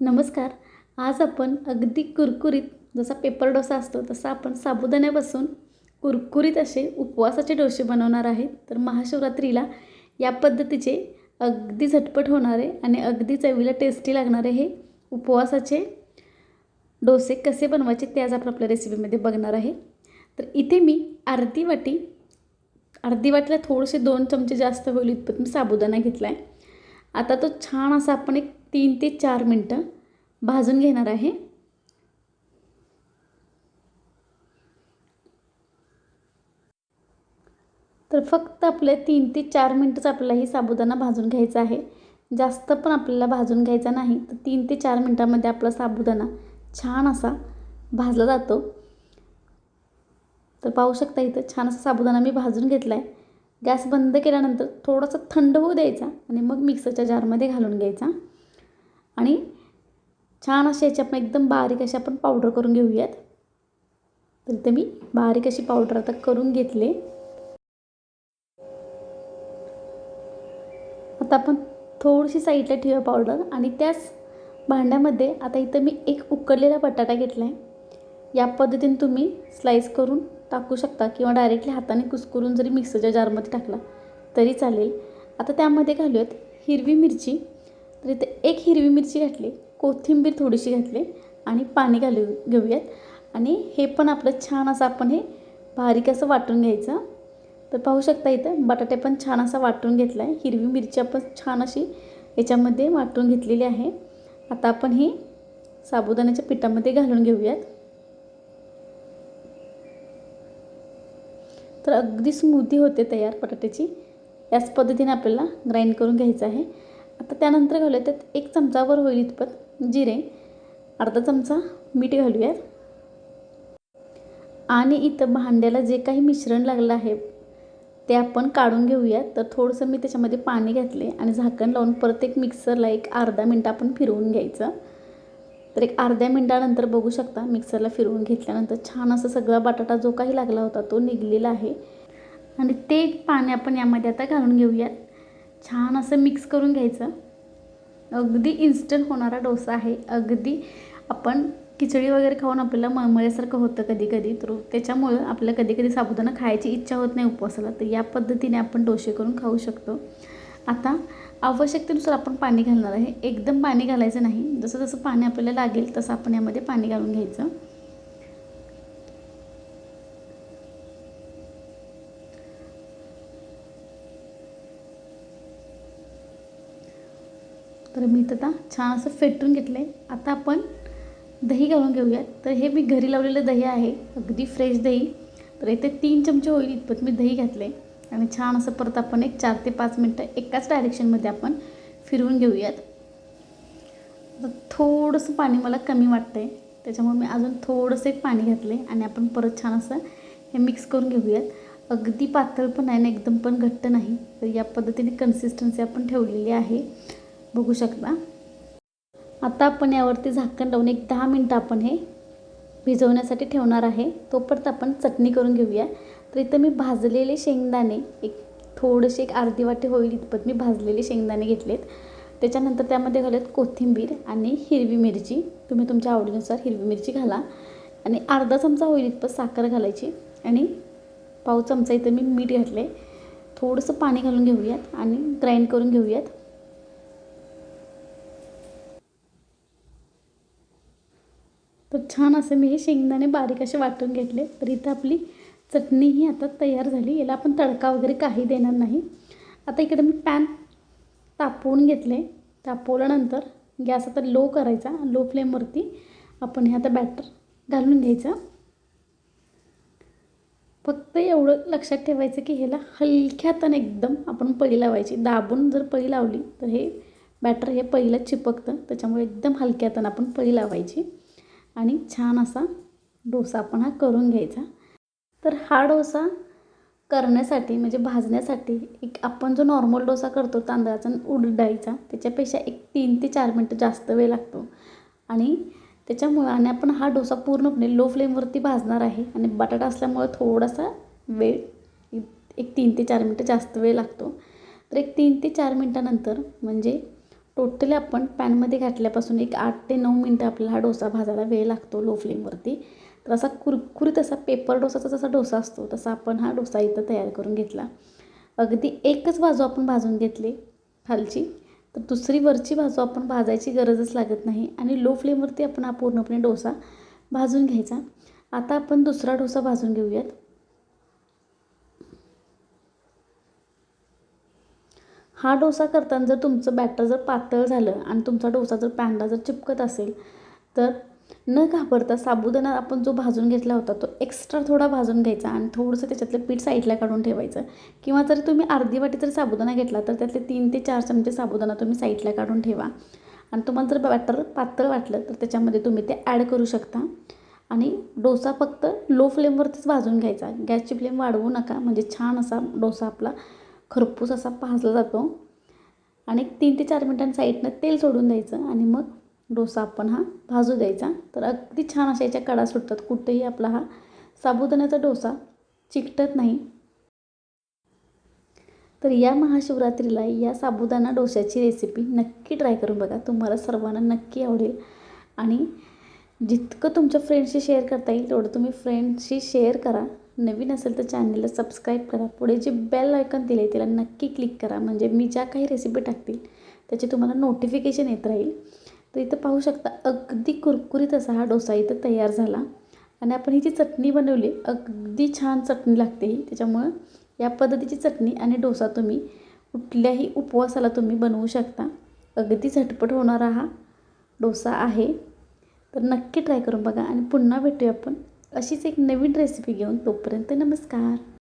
नमस्कार. आज आपण अगदी कुरकुरीत जसा पेपर डोसा असतो तसा आपण साबुदाण्यापासून कुरकुरीत असे उपवासाचे डोसे बनवणार आहेत तर महाशिवरात्रीला या पद्धतीचे अगदी झटपट होणारे आणि अगदी चवीला टेस्टी लागणारे हे उपवासाचे डोसे कसे बनवायचे ते आज आपण आपल्या रेसिपीमध्ये बघणार आहे. तर इथे मी अर्धी वाटी अर्धी वाटीला थोडेसे दोन चमचे जास्त होईल इतपत मी साबुदाणा घेतला आहे आता तो छान असा आपण एक तीन ते चार मिनटं भाजून घेणार आहे. तर फक्त आपले तीन ते चार मिनटंच आपल्याला ही साबुदाणा भाजून घ्यायचा आहे. जास्त पण आपल्याला भाजून घ्यायचा नाही तर तीन ते चार मिनटामध्ये आपला साबुदाणा छान असा भाजला जातो. तर पाहू शकता इथं छान असा साबुदाणा मी भाजून घेतला आहे गॅस बंद केल्यानंतर थोडासा थंड होऊ द्यायचा आणि मग मिक्सरच्या जारमध्ये घालून घ्यायचा. आणि छान असे याची आपण एकदम बारीक अशी आपण पावडर करून घेऊयात. तर इथे मी बारीक अशी पावडर आता करून घेतले. आता आपण थोडीशी साईडला ठेवूया पावडर आणि त्याच भांड्यामध्ये आता इथं मी एक उकडलेला बटाटा घेतला आहे या पद्धतीने तुम्ही स्लाईस करून टाकू शकता किंवा डायरेक्टली हाताने कुस्करून जरी मिक्सरच्या जारमध्ये टाकला तरी चालेल. आता त्यामध्ये घालूयात हिरवी मिरची. तर इथे एक हिरवी मिरची घातली कोथिंबीर थोडीशी घातली आणि पाणी घालू घेऊयात. आणि हे पण आपलं छान असं आपण हे बारीक असं वाटून घ्यायचं. तर पाहू शकता इथं बटाटे पण छान असा वाटून घेतला आहे हिरवी मिरची आपण छान अशी याच्यामध्ये वाटून घेतलेली आहे. आता आपण हे साबुदाण्याच्या पिठामध्ये घालून घेऊयात. तर अगदी स्मूदी होते तयार बटाट्याची. याच पद्धतीने आपल्याला ग्राइंड करून घ्यायचं आहे. आता त्यानंतर घालूया त्यात एक चमचावर होईल इतपत जिरे. अर्धा चमचा मीठ घालूयात. आणि इथं भांड्याला जे काही मिश्रण लागलं आहे ते आपण काढून घेऊयात. तर थोडंसं मी त्याच्यामध्ये पाणी घातले आणि झाकण लावून परत एक मिक्सरला एक अर्धा मिनटं आपण फिरवून घ्यायचं. तर एक अर्ध्या मिनटानंतर बघू शकता मिक्सरला फिरवून घेतल्यानंतर छान असं सगळा बटाटा जो काही लागला होता तो निघलेला आहे. आणि ते पाणी आपण यामध्ये आता घालून घेऊयात. छान असं मिक्स करून घ्यायचं. अगदी इन्स्टंट होणारा डोसा आहे. अगदी आपण खिचडी वगैरे खाऊन आपल्याला मळमळ्यासारखं होतं कधी कधी तर त्याच्यामुळं आपल्याला कधी कधी साबुदाणा खायची इच्छा होत नाही उपवासाला. तर या पद्धतीने आपण डोसे करून खाऊ शकतो. आता आवश्यकतेनुसार आपण पाणी घालणार आहे. एकदम पाणी घालायचं नाही. जसं जसं पाणी आपल्याला लागेल तसं आपण यामध्ये पाणी घालून घ्यायचं. तर मी आता छान असं फेटून घेतलं आहे आता आपण दही घालून घेऊयात. तर हे मी घरी लावलेलं दही आहे. अगदी फ्रेश दही. तर इथे तीन चमचे होईल इतपत मी दही घातले आणि छान असं परत आपण एक चार ते पाच मिनटं एकाच डायरेक्शनमध्ये आपण फिरवून घेऊयात. तर थोडंसं पाणी मला कमी वाटतं आहे त्याच्यामुळे मी अजून थोडंसं एक पाणी घातले आणि आपण परत छान असं हे मिक्स करून घेऊयात. अगदी पातळ पण आहे आणि एकदम पण घट्ट नाही. तर या पद्धतीने कन्सिस्टन्सी आपण ठेवलेली आहे. बघू शकता. आता आपण यावरती झाकण लावून एक दहा मिनटं आपण हे भिजवण्यासाठी ठेवणार आहे. तोपर्यंत आपण चटणी करून घेऊया. तर इथं मी भाजलेले शेंगदाणे एक थोडेसे एक अर्धी वाटी होईल इतपत मी भाजलेले शेंगदाणे घेतलेत. त्याच्यानंतर त्यामध्ये घालत कोथिंबीर आणि हिरवी मिरची. तुम्ही तुमच्या आवडीनुसार हिरवी मिरची घाला. आणि अर्धा चमचा होईल इतपत साखर घालायची. आणि पाव चमचा इथं मी मीठ घातले थोडंसं पाणी घालून घेऊयात आणि ग्राइंड करून घेऊयात तर छान असं मी हे शेंगदाणे बारीक असे वाटून घेतले. तर इथं आपली चटणी ही आता तयार झाली. याला आपण तडका वगैरे काही देणार नाही. आता इकडे मी पॅन तापवून घेतले. तापवल्यानंतर गॅस आता लो करायचा. लो फ्लेमवरती आपण हे आता बॅटर घालून घ्यायचं. फक्त एवढं लक्षात ठेवायचं की ह्याला हलक्या हाताने एकदम आपण पळी लावायची. दाबून जर पळी लावली तर हे बॅटर हे पहिलं चिपकतं. त्याच्यामुळे एकदम हलक्या हाताने आपण पळी लावायची. आणि छान असा डोसा आपण हा करून घ्यायचा. तर हा डोसा करण्यासाठी म्हणजे भाजण्यासाठी एक आपण जो नॉर्मल डोसा करतो तांदळाचा उडीद डाळीचा त्याच्यापेक्षा एक तीन ते चार मिनटं जास्त वेळ लागतो. आणि त्याच्यामुळं आणि आपण हा डोसा पूर्णपणे लो फ्लेमवरती भाजणार आहे. आणि बटाटा असल्यामुळं थोडासा वेळ एक तीन ते चार मिनटं जास्त वेळ लागतो. तर एक तीन ते चार मिनटानंतर म्हणजे टोटली आपण पॅनमध्ये घातल्यापासून एक आठ ते नऊ मिनटं आपल्याला हा डोसा भाजायला वेळ लागतो लो फ्लेमवरती तर असा कुरकुरीत असा पेपर डोसाचा जसा डोसा असतो तसा आपण हा डोसा इथं तयार करून घेतला. अगदी एकच बाजू आपण भाजून घेतली खालची तर दुसरी वरची बाजू आपण भाजायची गरजच लागत नाही आणि लो फ्लेमवरती आपण हा पूर्णपणे डोसा भाजून घ्यायचा. आता आपण दुसरा डोसा भाजून घेऊयात. हा डोसा करताना जर तुमचं बॅटर जर पातळ झालं आणि तुमचा डोसा जर पॅनला जर चिपकत असेल तर न घाबरता साबुदाणा आपण जो भाजून घेतला होता तो एक्स्ट्रा थोडा भाजून घ्यायचा आणि थोडंसं त्याच्यातलं पीठ साईडला काढून ठेवायचं. किंवा जर तुम्ही अर्धी वाटी जर साबुदाणा घेतला तर त्यातले तीन ते चार चमचे साबुदाणा तुम्ही साईडला काढून ठेवा. आणि तुम्हाला जर बॅटर पातळ वाटलं तर त्याच्यामध्ये तुम्ही ते ॲड करू शकता. आणि डोसा फक्त लो फ्लेमवरतीच भाजून घ्यायचा. गॅसची फ्लेम वाढवू नका. म्हणजे छान असा डोसा आपला खरपूस असा भाजला जातो. आणि तीन ते चार मिनटांनी साईडनं तेल सोडून द्यायचं आणि मग डोसा आपण हा भाजू द्यायचा. तर अगदी छान अशा याच्या कडा सुटतात. कुठेही आपला हा साबुदाण्याचा डोसा चिकटत नाही. तर या महाशिवरात्रीला या साबुदाणा डोश्याची रेसिपी नक्की ट्राय करून बघा. तुम्हाला सर्वांना नक्की आवडेल. आणि जितकं तुमच्या फ्रेंडशी शेअर करता येईल तेवढं तुम्ही फ्रेंडशी शेअर करा. नवीन असेल तर चॅनलला सबस्क्राईब करा. पुढे जे बेल आयकन दिले त्याला नक्की क्लिक करा. म्हणजे मी ज्या काही रेसिपी टाकतील त्याचे तुम्हाला नोटिफिकेशन येत राहील. तर इथं पाहू शकता अगदी कुरकुरीत असा हा डोसा इथं तयार झाला. आणि आपण ही जी चटणी बनवली अगदी छान चटणी लागते ही. त्याच्यामुळं या पद्धतीची चटणी आणि डोसा तुम्ही कुठल्याही उपवासाला तुम्ही बनवू शकता. अगदी झटपट होणारा हा डोसा आहे. तर नक्की ट्राय करून बघा. आणि पुन्हा भेटूया आपण अशीच एक नवीन रेसिपी घेऊन तोपर्यंत नमस्कार.